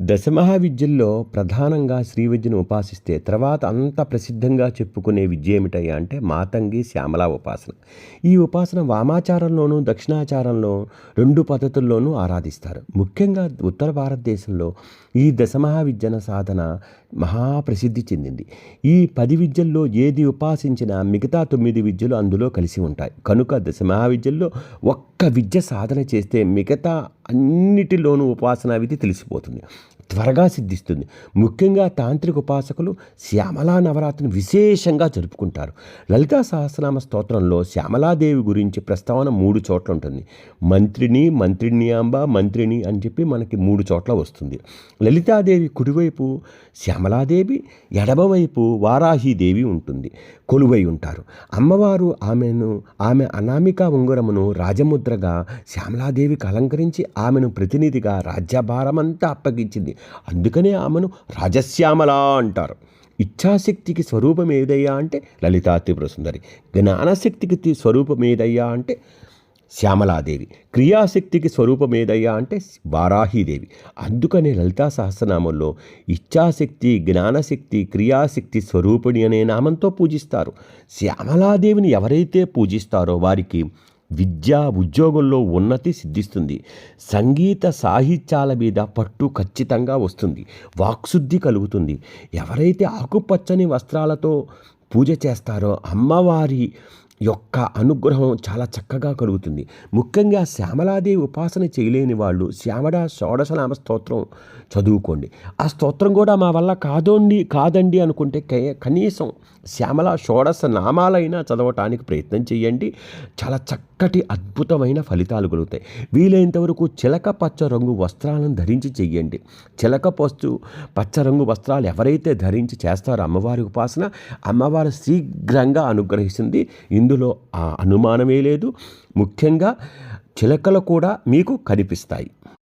దశమహావిద్యల్లో ప్రధానంగా శ్రీ విద్యను ఉపాసిస్తే తర్వాత అంత ప్రసిద్ధంగా చెప్పుకునే విద్య ఏమిటయ్యా అంటే మాతంగి శ్యామల ఉపాసన. ఈ ఉపాసన వామాచారంలోనూ దక్షిణాచారంలో రెండు పద్ధతుల్లోనూ ఆరాధిస్తారు. ముఖ్యంగా ఉత్తర భారతదేశంలో ఈ దశమహావిద్యన సాధన మహాప్రసిద్ధి చెందింది. ఈ పది విద్యల్లో ఏది ఉపాసించినా మిగతా తొమ్మిది విద్యలు అందులో కలిసి ఉంటాయి. కనుక దశమహావిద్యల్లో ఒక్క విద్య సాధన చేస్తే మిగతా అన్నిటిలోనూ ఉపాసనా విధి తెలిసిపోతుంది. త్వరగా సిద్ధిస్తుంది. ముఖ్యంగా తాంత్రిక ఉపాసకులు శ్యామలా నవరాత్రిని విశేషంగా జరుపుకుంటారు. లలితా సహస్రనామ స్తోత్రంలో శ్యామలాదేవి గురించి ప్రస్తావన మూడు చోట్ల ఉంటుంది. మంత్రిని మంత్రిణ్యాంబ మంత్రిని అని చెప్పి మనకి మూడు చోట్ల వస్తుంది. లలితాదేవి కుడివైపు శ్యామలాదేవి ఎడమవైపు వారాహీదేవి ఉంటుంది. కొలువై ఉంటారు. అమ్మవారు ఆమెను ఆమె అనామిక ఉంగరమును రాజముద్రగా శ్యామలాదేవికి అలంకరించి ఆమెను ప్రతినిధిగా రాజ్యభారమంతా అప్పగించింది. అందుకనే ఆమెను రాజశ్యామల అంటారు. ఇచ్ఛాశక్తికి స్వరూపం ఏదయ్యా అంటే లలితా త్రిపుర సుందరి. జ్ఞానశక్తికి స్వరూపం ఏదయ్యా అంటే శ్యామలాదేవి. క్రియాశక్తికి స్వరూపం ఏదయ్యా అంటే వారాహీదేవి. అందుకనే లలితా సహస్రనామంలో ఇచ్ఛాశక్తి జ్ఞానశక్తి క్రియాశక్తి స్వరూపిణి అనే నామంతో పూజిస్తారు. శ్యామలాదేవిని ఎవరైతే పూజిస్తారో వారికి విద్య ఉద్యోగంలో ఉన్నతి సిద్ధిస్తుంది. సంగీత సాహిత్యాల మీద పట్టు ఖచ్చితంగా వస్తుంది. వాక్శుద్ధి కలుగుతుంది. ఎవరైతే ఆకుపచ్చని వస్త్రాలతో పూజ చేస్తారో అమ్మవారి యొక్క అనుగ్రహం చాలా చక్కగా కలుగుతుంది. ముఖ్యంగా శ్యామలాదేవి ఉపాసన చేయలేని వాళ్ళు శ్యామడ షోడశనామ స్తోత్రం చదువుకోండి. ఆ స్తోత్రం కూడా మా వల్ల కాదండి కాదండి అనుకుంటే కే- కనీసం శ్యామల షోడశ నామాలైనా చదవటానికి ప్రయత్నం చేయండి. చాలా చక్కటి అద్భుతమైన ఫలితాలు కలుగుతాయి. వీలైనంత వరకు చిలక పచ్చ రంగు వస్త్రాలను ధరించి చెయ్యండి చిలక పచ్చు పచ్చ రంగు వస్త్రాలు ఎవరైతే ధరించి చేస్తారో అమ్మవారి ఉపాసన అమ్మవారు శీఘ్రంగా అనుగ్రహిస్తుంది. ఇందులో ఆ అనుమానమే లేదు. ముఖ్యంగా చిలకలు కూడా మీకు కనిపిస్తాయి.